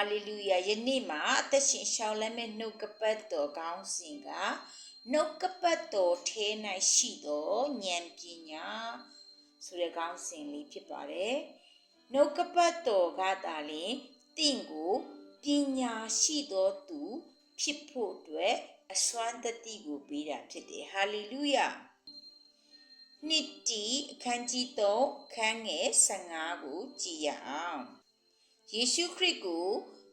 ဟာလေလုယာယနေ့မှာအသက်ရှင်ရှောင်းလမ်းမဲ့နှုတ်ကပတ်တော်ကောင်းစဉ်ကနှုတ်ကပတ်တော်ထဲ၌ရှိသောဉာဏ်ပညာဆိုတဲ့ကောင်းစဉ်လေးဖြစ်ပါတယ်နှုတ်ကပတ်တော်ကသာလျှင်တင့်ကိုပညာရှိသောသူဖြစ်ဖို့အတွက်အစွမ်းတတိကိုပေးတာဖြစ်တယ်ဟာလေလုယာနှစ်တီအခန်းကြီး3ခန်းငယ်15ကိုကြည်ရအောင် ယေရှုခရစ်ကို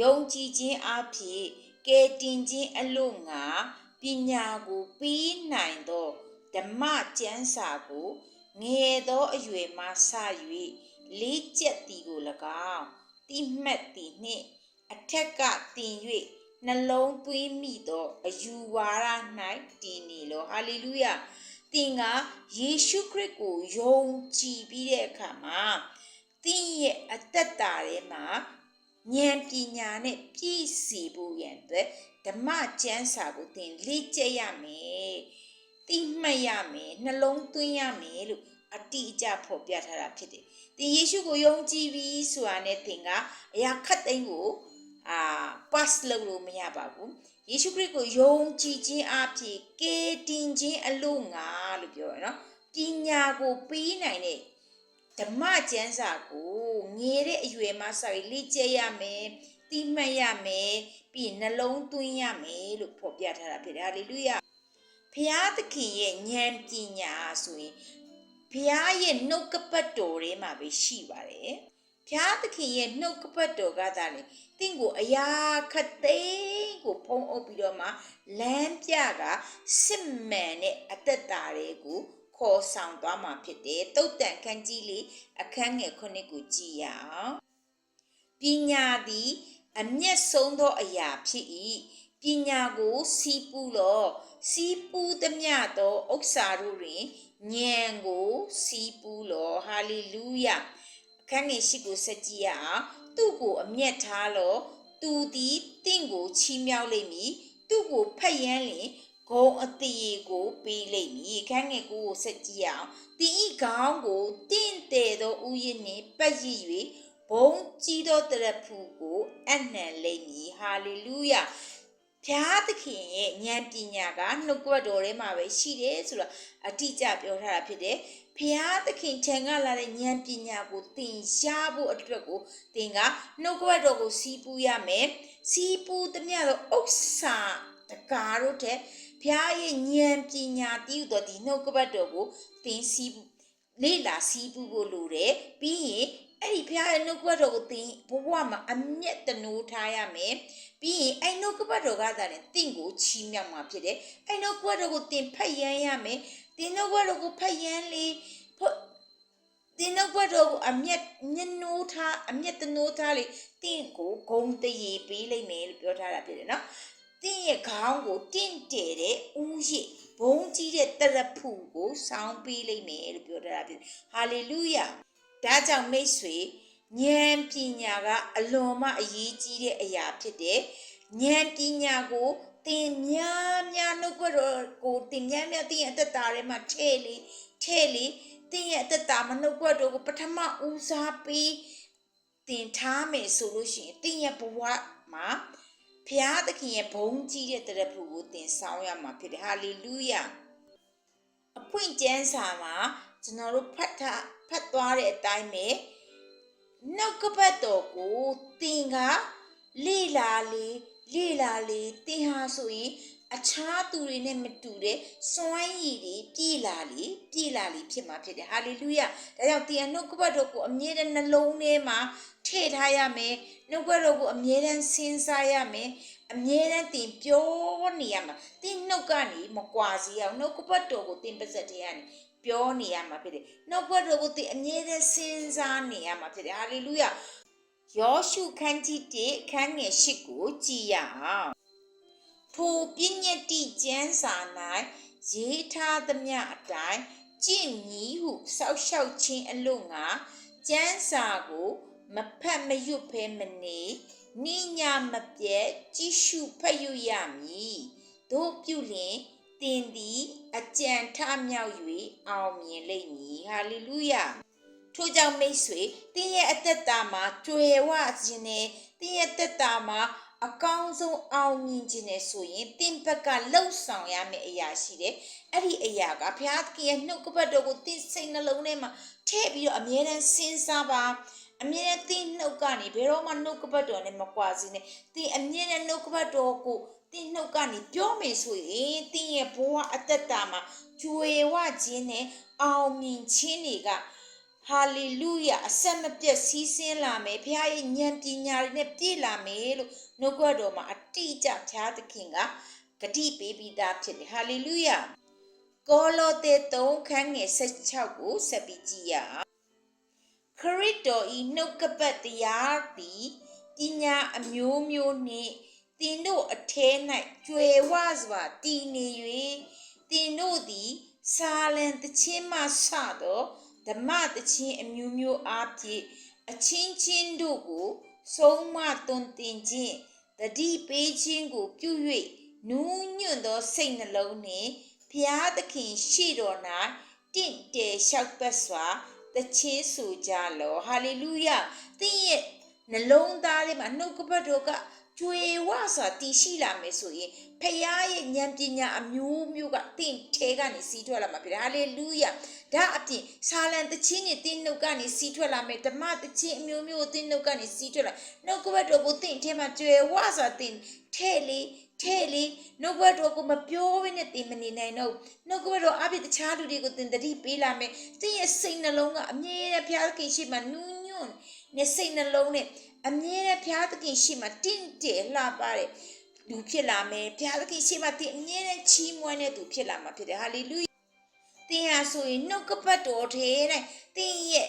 ယုံကြည်ခြင်းအဖြစ်ကယ်တင်ခြင်းအလို့ငါပညာကိုပေးနိုင်သောဓမ္မကျမ်းစာကိုငယ်သောအရွယ်မှစ၍လေးကျက်သည်ကို၎င်းတိမှတ်သည်နှင့်အထက်ကတင်၍နှလုံးသွင်းမိသောအယူဝါဒ၌တည်နေလောဟာလေလုယာသင်ကယေရှုခရစ်ကိုယုံကြည်ပြီးတဲ့အခါမှာ သင်ရဲ့အသက်တာထဲမှာဉာဏ်ပညာနဲ့ပြည့်စုံဖို့ရန်အတွက်ဓမ္မကျမ်းစာကိုသင်လေ့ကျက်ရမယ်သိမှတ်ရမယ်နှလုံးသွင်းရမယ်လို့အတိအကျဖော်ပြထားတာဖြစ်တယ်။သင်ယေရှုကိုယုံကြည်ပြီးဆိုတာနဲ့သင်ကအရာခတ်သိမ်းကိုအာ pass လုပ်လို့မရပါဘူး။ယေရှုခရစ်ကိုယုံကြည်ခြင်းအဖြစ်ကယ်တင်ခြင်းအလို့ငါလို့ပြောရနော်။ပညာကိုပေးနိုင်တဲ့ ဓမ္မကျမ်းစာကိုငယ်တဲ့အရွယ်မှစပြီးလေ့ကျက်ရမယ်။သိမှတ်ရမယ်ပြီးရင်နှလုံးသွင်းရမယ်လို့ဖော်ပြထားတာဖြစ်တယ်။ဟာလေလုယာ။ဖျားသခင်ရဲ့ဉာဏ်ပညာဆိုရင်ဖျားရဲ့နှုတ်ကပတ်တော်ထဲမှာပဲရှိပါတယ်။ဖျားသခင်ရဲ့နှုတ်ကပတ်တော်ကသာလေတင့်ကိုအရာခတ်သိမ်းကိုဖုံးအုပ်ပြီးတော့မှလမ်းပြကစစ်မှန်တဲ့အသက်တာတွေကို ခေါ်ဆောင်သွားမှာဖြစ်တယ်။တုတ်တန်ခန်းကြီးလေးအခန်းငယ်ခုနှစ်ကိုကြည့်ရအောင်။ပညာသည်အမျက်ဆုံးသောအရာဖြစ်၏ပညာကိုစီးပူးလောစီးပူးသမျှသောဥစ္စာတို့တွင်ဉာဏ်ကိုစီးပူးလောဟာလေလုယအခန်းငယ်ရှိကိုဆက်ကြည့်ရအောင်သူ့ကိုအမျက်ထားလောသူသည်တင့်ကိုချီးမြှောက်လိမ့်မည်သူ့ကိုဖက်ယမ်းလျင် ဂုံအသေးကိုပေးလိမ့်မည်ခန်းငယ်ကိုဆက်ကြည့်ရအောင်တင်ဤခေါင်းကိုတင့်တယ်သောဥယျာဉ်နှင့်ပတ်ရည်၍ဘုံကြီးသောတရဖူကိုအနှံလိမ့်မည်ဟာလေလုယဖျားသခင်ရဲ့ဉာဏ်ပညာကနှုတ်ကပတ်တော်ထဲမှာပဲရှိတယ်ဆိုတော့အတိအကျပြောထားတာဖြစ်တယ်ဖျားသခင်ထံကလာတဲ့ဉာဏ်ပညာကိုသင်ရှားဖို့အတွက်ကိုသင်ကနှုတ်ကပတ်တော်ကိုစီးပူးရမယ်စီးပူးသမျှသောဥစ္စာတကားတို့တဲ့ ဖျားရဲ့ဉာဏ်ပညာတည်တော်ဒီနှုတ်ကပတ်တော်ကိုသင်စီးလေ့လာစီးပူးဖို့လိုတယ်ပြီးရင်အဲ့ဒီဖျားရဲ့နှုတ်ကပတ်တော်ကိုသင်ဘဝမှာအမျက်တနိုးထားရမယ်ပြီးရင်အဲ့နှုတ်ကပတ်တော်ကသာလေတင့်ကိုချီးမြှောက်မှာဖြစ်တယ်အဲ့နှုတ်ကပတ်တော်ကိုသင်ဖတ်ရမ်းရမယ်သင်နှုတ်ကပတ်တော်ကိုဖတ်ရမ်းလေသင်နှုတ်ကပတ်တော်ကိုအမျက်မျက်နှိုးထားအမျက်တနိုးထားလေတင့်ကိုဂုံတရေပေးလိုက်မယ်လို့ပြောထားတာဖြစ်တယ်နော်တ င့်ရဲ့ခေါင်းကိုတင့်တယ်တဲ့ဦးရစ်ဘုံကြီးတဲ့တရဖူကိုစောင်းပေးလိုက်မယ်လို့ပြောထားတာဖြစ်ဟာလေလုယာဒါကြောင့်မိတ်ဆွေဉာဏ်ပညာကအလွန်မှအရေးကြီးတဲ့အရာဖြစ်တယ်ဉာဏ်ပညာကိုတင်များများနှုတ်ကတော်ကိုတင်များများတင်ရဲ့အသက်တာထဲမှာထဲ့လေထဲ့လေတင်ရဲ့အသက်တာမှာနှုတ်ကတော်ကိုပထမဦးစားပေးတင်ထားမယ်ဆိုလို့ရှိရင်တင်ရဲ့ဘဝမှာ ဖျားသခင်ရဲ့ဘုန်းကြီးတဲ့တရဖူကိုတင်ဆောင်ရမှာဖြစ်တယ်ဟာလေလုယာအဖွင့်ကျမ်းစာမှာကျွန်တော်တို့ဖတ်ထားဖတ်သွားတဲ့အတိုင်းပဲနှုတ်ကပတ်တော်ကိုတင်ကလေလာလေလေလာလေတင်ဟာဆိုရင် အခြားသူတွေနဲ့မတူတဲ့စွမ်းရည်တွေပြေလာလေပြေလာလေဖြစ်မှာဖြစ်တယ်ဟာလေလုယဒါကြောင့်တင်နှုတ်ကပတ်တော်ကိုအမြဲတမ်းနှလုံးထဲမှာထည့်ထားရမယ်နှုတ်ကပတ်တော်ကိုအမြဲတမ်းစဉ်းစားရမယ်အမြဲတမ်းတင်ပြောနေရမှာတင်နှုတ်ကနေမကွာစီအောင်နှုတ်ကပတ်တော်ကိုတင်ပါစက်ထဲကနေပြောနေရမှာဖြစ်တယ်။နှုတ်ဘတ်တော်ကိုသင်အမြဲတမ်းစဉ်းစားနေရမှာဖြစ်တယ်။ဟာလေလုယ။ယောရှုခန်းကြီး1ခန်းငယ်8ကိုကြည်ရအောင်။ ထိုပြည့်ညတ်တိကျမ်းစာ၌ရေးထားသမျှအတိုင်းကြင့်ညီဟုစောက်ရှောက်ခြင်းအလို့ငါကျမ်းစာကိုမဖတ်မရွတ်ဖဲမနေနိညာမပြဲကြည့်ရှုဖတ်ရွရမည်တို့ပြုလျင်တင်သည်အကြံထမြောက်၍အောင်မြင်လိမ့်မည်ဟာလေလုယထို့ကြောင့်မိတ်ဆွေတင်းရဲ့အသက်တာမှာတွေ့ဝခြင်းနဲ့တင်းရဲ့အသက်တာမှာ အကောင်းဆုံးအောင်မြင်ခြင်းနဲ့ဆိုရင်တင်းဘက်ကလှုပ်ဆောင်ရမယ့်အရာရှိတယ်အဲ့ဒီအရာကဘုရားသခင်ရဲ့နှုတ်ကပတ်တော်ကိုတင်းစိတ်နှလုံးထဲမှာထည့်ပြီးတော့အမြဲတမ်းစဉ်းစားပါအမြဲတမ်းတင်းနှုတ်ကနေဘယ်တော့မှနှုတ်ကပတ်တော်နဲ့မကွာစေနဲ့တင်းအမြဲတမ်းနှုတ်ကပတ်တော်ကိုတင်းနှုတ်ကနေပြောမယ်ဆိုရင်တင်းရဲ့ဘဝအသက်တာမှာကျွေဝခြင်းနဲ့အောင်မြင်ခြင်းတွေက ဟာလေလုယအဆက်မပြတ်စီးဆင်းလာမယ်ဘုရားရဲ့ဉာဏ်ပညာတွေနဲ့ပြည့်လာမယ်လို့နှုတ်ကပတ်တော်မှာအတိအကျဘုရားသခင်ကဂတိပေးပြီးသားဖြစ်တယ်ဟာလေလုယကောလောသဲ3ခန်းငယ်16ကိုဆက်ပြီးကြည့်ရအောင်ခရစ်တော်ဤနှုတ်ကပတ်တရားသည်ပညာအမျိုးမျိုးနှင့်သင်တို့အထဲ၌ကျွယ်ဝစွာတည်နေ၍သင်တို့သည်စာလံတခြင်းမှစသော ဓမ္မတခြင်းအမျိုးမျိုးအားဖြင့်အချင်းချင်းတို့ကိုဆုံးမသွန်သင်ခြင်းတတိပေးခြင်းကိုပြု၍နူးညွတ်သောစိတ်နှလုံးနှင့်ဖျားသခင်ရှိတော်၌တင့်တယ်လျှောက်ပတ်စွာတခြင်းဆိုကြလောဟာလေလုယသင်ရဲ့နှလုံးသားထဲမှာနှုတ်ကပတ်တော်က ကျွေဝစွာတည်ရှိလာမယ်ဆိုရင်ဖခင်ရဲ့ဉာဏ်ပညာအမျိုးမျိုးကတင့်ထဲကနေစီးထွက်လာမှာဖြစ်တယ်ဟာလေလုယဒါအပြင်ဆာလံတခြင်းနဲ့တင်းနှုတ်ကနေစီးထွက်လာမယ်ဓမ္မတခြင်းအမျိုးမျိုးကိုတင်းနှုတ်ကနေစီးထွက်လာနှုတ်ကပတ်တော်ကိုတင့်ထဲမှာကျွေဝစွာတင်ထဲလေထဲလေနှုတ်ကပတ်တော်ကိုမပြောဘဲနဲ့တင်မနေနိုင်တော့နှုတ်ကပတ်တော်အပြင်တခြားလူတွေကိုတင်တတိပေးလာမယ်တင်းရဲ့စိတ်နှလုံးကအမြဲတမ်းဘုရားခင်ရှိမှနူးညွတ်နဲ့စိတ်နှလုံးနဲ့အမြဲတမ်းဘုရားသခင်ရှိမှတင့်တယ်လှပတဲ့လူဖြစ်လာမယ်ဘုရားသခင်ရှိမှတင်အမြဲတမ်းချီးမွမ်းတဲ့သူဖြစ်လာမှာဖြစ်တယ်ဟာလေလုယတင်ဟာဆိုရင်နှုတ်ကပတ်တော်ထဲတဲ့တင်ရဲ့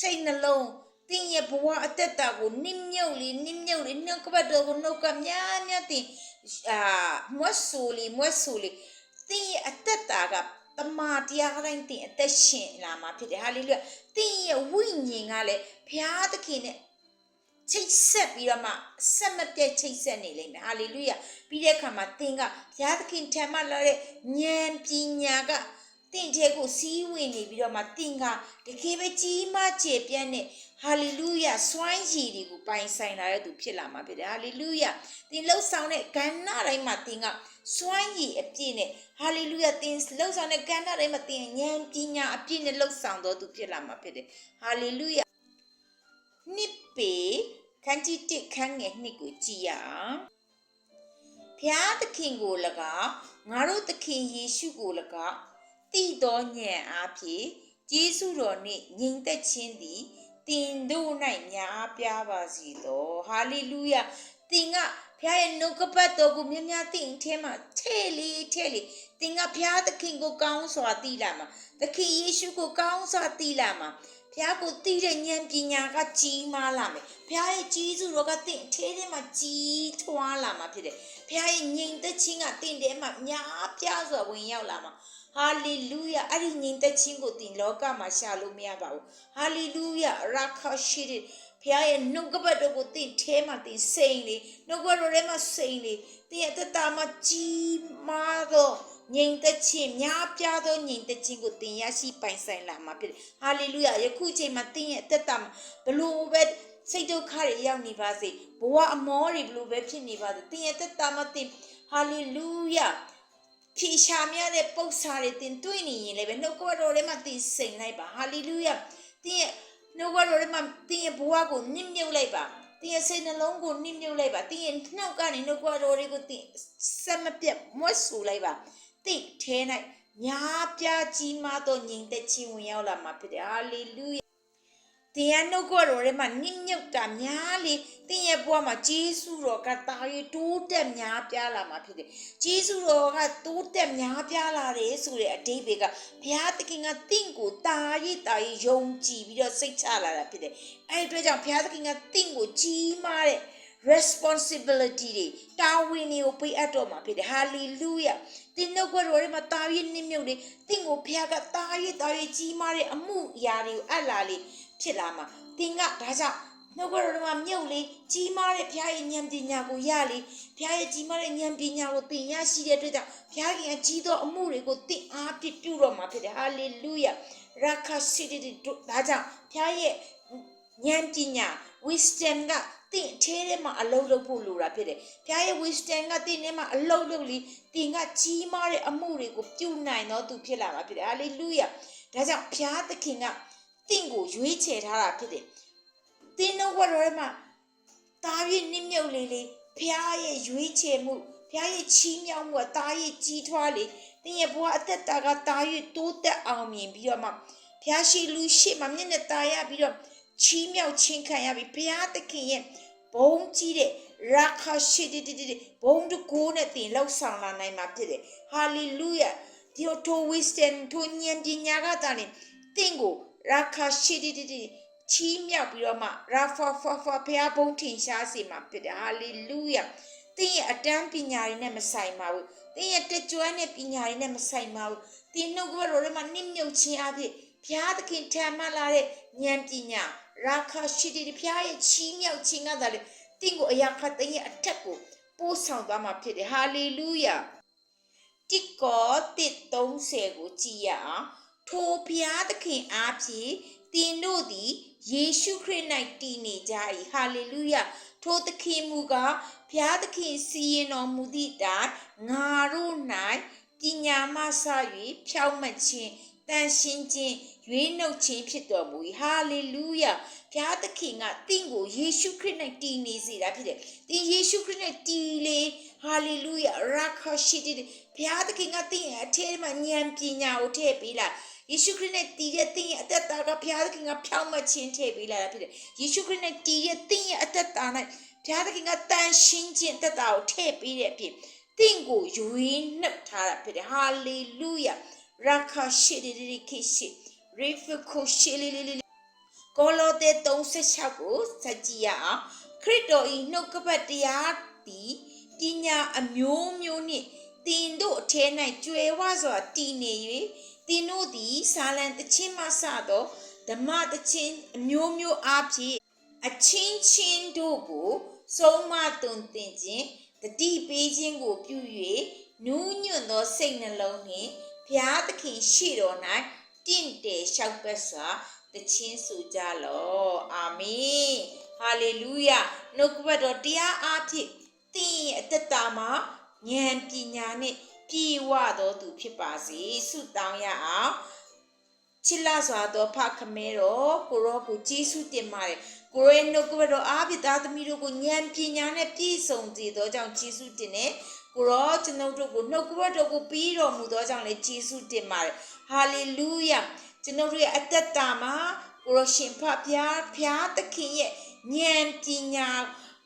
စိတ်နှလုံးတင်ရဲ့ဘဝအသက်တာကိုနစ်မြုပ်လေနစ်မြုပ်လေနှုတ်ကပတ်တော်ကိုနှုတ်ကများများတင်အာမွတ်ဆူလီမွတ်ဆူလီတင်ရဲ့အသက်တာကတမာတရားတိုင်းတင်အသက်ရှင်လာမှာဖြစ်တယ်ဟာလေလုယတင်ရဲ့ဝိညာဉ်ကလည်းဘုရားသခင်နဲ့ ချိတ်ဆက်ပြီးတော့မှဆက်မပြတ်ချိတ်ဆက်နေလိမ့်မယ်ဟာလေလုယပြီးတဲ့အခါမှာသင်ကဘုရားသခင်ထံမှလာတဲ့ဉာဏ်ပညာကသင်တဲ့ကိုစီးဝင်နေပြီးတော့မှသင်ကတကယ်ပဲကြီးမားကျေပြန့်တဲ့ဟာလေလုယစွမ်းရည်တွေကိုပိုင်ဆိုင်လာတဲ့သူဖြစ်လာမှာဖြစ်တယ်ဟာလေလုယသင်လှုပ်ဆောင်တဲ့ကဏ္ဍတိုင်းမှာသင်ကစွမ်းရည်အပြည့်နဲ့ဟာလေလုယသင်လှုပ်ဆောင်တဲ့ကဏ္ဍတိုင်းမှာသင်ဉာဏ်ပညာအပြည့်နဲ့လှုပ်ဆောင်တော်သူဖြစ်လာမှာဖြစ်တယ်ဟာလေလုယနှစ်ပေ ခန်းကြီးတစ်ခန်းငယ်နှစ်ကိုကြည်ရအောင်ဘုရားသခင်ကို၎င်းငါတို့သခင်ယေရှုကို၎င်းတည်သောဉာဏ်အားဖြင့်ယေရှုတော်နှင့်ညီသက်ခြင်းသည်တင်တို့၌များပြားပါစေသောဟာလေလုယသင်ကဘုရားရဲ့နှုတ်ကပတ်တော်ကိုမြတ်မြတ်တင်ထဲမှာထဲ့လေထဲ့လေသင်ကဘုရားသခင်ကိုကောင်းစွာတည်လာမှာသခင်ယေရှုကိုကောင်းစွာတည်လာမှာ ဘုရားကိုသိတဲ့ဉာဏ်ပညာကကြီးမားလာမယ်။ဘုရားရဲ့ကြီးစုတော်ကတင့်အထဲထဲမှာကြီးထွားလာမှာဖြစ်တယ်။ဘုရားရဲ့ငြိမ်သက်ခြင်းကတင့်ထဲမှာများပြားစွာဝင်ရောက်လာမှာ။ဟာလေလုယအဲ့ဒီငြိမ်သက်ခြင်းကိုတင်လောကမှာရှာလို့မရပါဘူး။ဟာလေလုယရာခရှိတယ်ဘုရားရဲ့နှုတ်ကပတ်တော်ကိုတင့်ထဲမှာတင်စိန်လေနှုတ်ကပတ်တော်ထဲမှာစိန်လေတင်ရဲ့အတ္တမှာကြီးမားသော ငြိမ်သက်ခြင်းများပြားသောငြိမ်သက်ခြင်းကိုသင်ရရှိပိုင်ဆိုင်လာမှာဖြစ်တယ်။ဟာလေလုယယခုချိန်မှာသင်ရဲ့အသက်တာမှာဘလို့ပဲစိတ်ဒုက္ခတွေရောက်နေပါစေဘဝအမောတွေဘလို့ပဲဖြစ်နေပါစေသင်ရဲ့အသက်တာမှာသင်ဟာလေလုယဖြေရှာမြတဲ့ပု္ပ္ပာတွေသင်တွေ့နေရင်လည်းပဲနှုတ်ကပတ်တော်ထဲမှာသင်စိန်လိုက်ပါဟာလေလုယသင်ရဲ့နှုတ်ကပတ်တော်ထဲမှာသင်ရဲ့ဘဝကိုနစ်မြုပ်လိုက်ပါတင်ရဲ့စိတ်နှလုံးကိုနှိမ့်မြုပ်လိုက်ပါတင်ရဲ့နှုတ်ကနေနှုတ်ကပတ်တော်တွေကိုတင်ဆက်မပြတ်မွတ်ဆူလိုက်ပါ တိတ်ထဲ၌များပြားကြီးမားသောညီသက်ချင်းဝင်ရောက်လာမှာဖြစ်တယ်ဟာလေလုယတင်ရဲ့နှုတ်ကပတ်တော်ထဲမှာနှိမ့်မြုပ်တာများလေတင်ရဲ့ဘဝမှာဂျေစုတော်ကတာရီတိုးတက်များပြားလာမှာဖြစ်တယ်ဂျေစုတော်ကတိုးတက်များပြားလာတယ်ဆိုတဲ့အဓိပ္ပာယ်ကဘုရားသခင်ကတင့်ကိုတာရီတာရီယုံကြည်ပြီးတော့စိတ်ချလာတာဖြစ်တယ်အဲ့ဒီအတွက်ကြောင့်ဘုရားသခင်ကတင့်ကိုကြီးမားတဲ့ responsibility တွေတာဝန်တွေကိုပေးအပ်တော့မှာဖြစ်တယ် hallelujah တင်နှုတ်ကတော်တွေမှာတာရည်နှိမ့်မြုပ်လေတင့်ကိုဖခင်ကတာရည်တာရည်ကြီးမားတဲ့အမှုအရာတွေကိုအပ်လာလေဖြစ်လာမှာတင်ကဒါကြောင့်နှုတ်ကတော်တွေမှာမြုပ်လေကြီးမားတဲ့ဖခင်ရဲ့ဉာဏ်ပညာကိုရလေဖခင်ရဲ့ကြီးမားတဲ့ဉာဏ်ပညာကိုတင်ရရှိတဲ့အတွက်ကြောင့်ဖခင်ကကြီးသောအမှုတွေကိုတင်အားပြပြုတော့မှာဖြစ်တယ် hallelujah ရာခရှိတီတို့ဒါကြောင့်ဖျားရဲ့ ဉာဏ်ပညာ wisdom ကတင့်အထဲထဲမှာအလုံးလုံးဖို့လိုတာဖြစ်တယ်ဖျားရဲ့ wisdom ကတင့်ထဲမှာအလုံးလုံးလီတင်ကကြီးမားတဲ့အမှုတွေကိုပြုနိုင်တော့သူဖြစ်လာမှာဖြစ်တယ် hallelujah ဒါကြောင့်ဖျားသခင်ကတင့်ကိုရွေးချယ်ထားတာဖြစ်တယ်တင်းတော့ဝရထဲမှာတာ၍နစ်မြုပ်လေလေဖះရဲ့ရွေးချယ်မှုဖះရဲ့ချီးမြှောက်မှုကတာရဲ့ကြီးထွားလေတင်းရဲ့ဘဝအသက်တာကတာ၍တိုးတက်အောင်မြင်ပြီးတော့မှဖះရှိလူရှိမှမျက်နှာตาရပြီးတော့ ချီးမြှောက်ခြင်းခံရပြီးဖះသခင်ရဲ့ဘုံကြီးတဲ့ရာခရှိတဲ့တဲ့ဘုံတကိုးနဲ့တင်လောက်ဆောင်လာနိုင်မှာဖြစ်တယ်ဟာလေလုယာဒီထိုဝစ်စတန်ထိုဉာဏ်ပညာကတာနေတင့်ကိုရာခရှိတဲ့တဲ့ချီးမြှောက်ပြီးတော့မှရာဖာဖာဖာဖះဘုံထင်ရှားစေမှာဖြစ်တယ်ဟာလေလုယာသင်ရဲ့အတန်းပညာတွေနဲ့မဆိုင်ပါဘူးသင်ရဲ့တကြွတဲ့ပညာတွေနဲ့မဆိုင်ပါဘူးသင်နှုတ်ကပတော်ထဲမှာနစ်မြုပ်ခြင်းအဖြစ်ဘုရားသခင်ထံမှလာတဲ့ဉာဏ်ပညာ ရာခရှိတဲ့ဘုရားရဲ့ချီးမြှောက်ခြင်းကသာလေသင်ကိုအရာခတ်သင်ရဲ့အထက်ကိုပို့ဆောင်သွားမှာဖြစ်တယ်ဟာလေလုယာတိကောတစ်30ကိုကြည်ရအောင်ထိုဘုရားသခင်အားဖြင့်သင်တို့သည်ယေရှုခရစ်၌တည်နေကြ၏ဟာလေလုယထိုသခင်မူကားဘုရားသခင်စီရင်တော်မူသည့်တိုင်ငါတို့၌ပညာမှစ၍ဖြောင့်မတ်ခြင်း တန်ရှင်းခြင်းရွေးနှုတ်ခြင်းဖြစ်တော်မူ၏ဟာလေလုယဘုရားသခင်ကတင့်ကိုယေရှုခရစ်၌တည်နေစေတာဖြစ်တယ်။သင်ယေရှုခရစ်၌တည်လေဟာလေလုယရာခရှိတဲ့ဘုရားသခင်ကတင့်ရဲ့အထက်မှာဉာဏ်ပညာကိုထည့်ပေးလာယေရှုခရစ်နဲ့တည်တဲ့သင်ရဲ့အသက်တာကဘုရားသခင်ကဖြောင့်မတ်ခြင်းထည့်ပေးလာတာဖြစ်တယ်။ယေရှုခရစ်နဲ့တည်တဲ့သင်ရဲ့အသက်တာ၌ဘုရားသခင်ကတန်ရှင်းခြင်းအသက်တာကိုထည့်ပေးတဲ့အဖြစ်သင်ကိုယူရင်းနှုတ်ထားတာဖြစ်တယ်။ဟာလေလုယ ရာခရှိတဲ့ခိရှိရေဖကိုရှိလီလီလီကိုလိုတဲ့36ကိုစကြည့်ရအောင်ခရစ်တော်ဤနှုတ်ကပတ်တရားသည်ပညာအမျိုးမျိုးနှင့်တင်တို့အထဲ၌ကြွယ်ဝစွာတည်နေ၍တင်တို့သည်ဇာလံတခြင်းမှစသောဓမ္မတခြင်းအမျိုးမျိုးအားဖြင့်အချင်းချင်းတို့ကိုဆုံးမသွန်သင်ခြင်းတတိပေးခြင်းကိုပြု၍နူးညွတ်သောစိတ်နှလုံးနှင့် ဘုရားသခင်ရှိတော်၌တင့်တယ်လျှောက်ပတ်စွာတခြင်းဆိုကြလော့အာမင်ဟာလေလုယနှုတ်ကပတ်တော်တရားအားဖြင့်သင်ရဲ့အသက်တာမှာဉာဏ်ပညာနှင့်ပြည့်ဝတော်သူဖြစ်ပါစေဆုတောင်းရအောင်ချစ်လာစွာသောဖခမဲတော်ကိုရောကိုကျေးဇူးတင်ပါတယ်ကိုရဲနှုတ်ကပတ်တော်အားဖြင့်သားသမီးတို့ကိုဉာဏ်ပညာနဲ့ပြည့်စုံစေသောကြောင့်ကျေးဇူးတင်တယ် ကိုရောကျွန်ုပ်တို့ကိုနှုတ်ကပတ်တော်ကိုပြီးတော်မူသောကြောင့်လည်းကျေးဇူးတင်ပါတယ်ဟာလေလုယကျွန်ုပ်တို့ရဲ့အသက်တာမှာကိုရောရှင်ဖဖျားဖျားသခင်ရဲ့ဉာဏ်ပညာ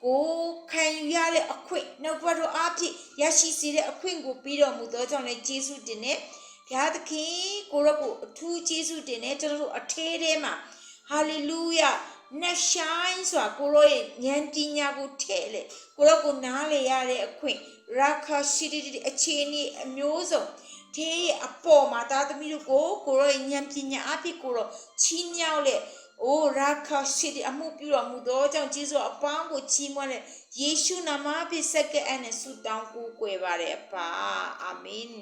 ကိုခံယူရတဲ့အခွင့်နှုတ်ကပတ်တော်အားဖြင့်ရရှိစေတဲ့အခွင့်ကိုပြီးတော်မူသောကြောင့်လည်းကျေးဇူးတင်တယ်ဘုရားသခင်ကိုရောကိုအထူးကျေးဇူးတင်တယ်ကျွန်တော်တို့အထဲထဲမှာဟာလေလုယနှဆိုင်စွာကိုရောရဲ့ဉာဏ်ပညာကိုထည့်လေကိုရောကိုနားလေရတဲ့အခွင့် ရာခရှိတဲ့အခြေအနေအမျိုးစုံတေးရဲ့အပေါ်မှာသားသမီးတို့ကိုကိုရောရဲ့ဉာဏ်ပညာအဖြစ်ကိုရောချီးမြှောက်လေအိုရာခရှိတဲ့အမှုပြုတော်မူသောကြောင့်ကျေးဇူးအပေါင်းကိုချီးမွမ်းလေယေရှုနာမဖြင့်စက္ကန့်နဲ့ဆုတောင်းကိုးကွယ်ပါတယ်အပါအာမင်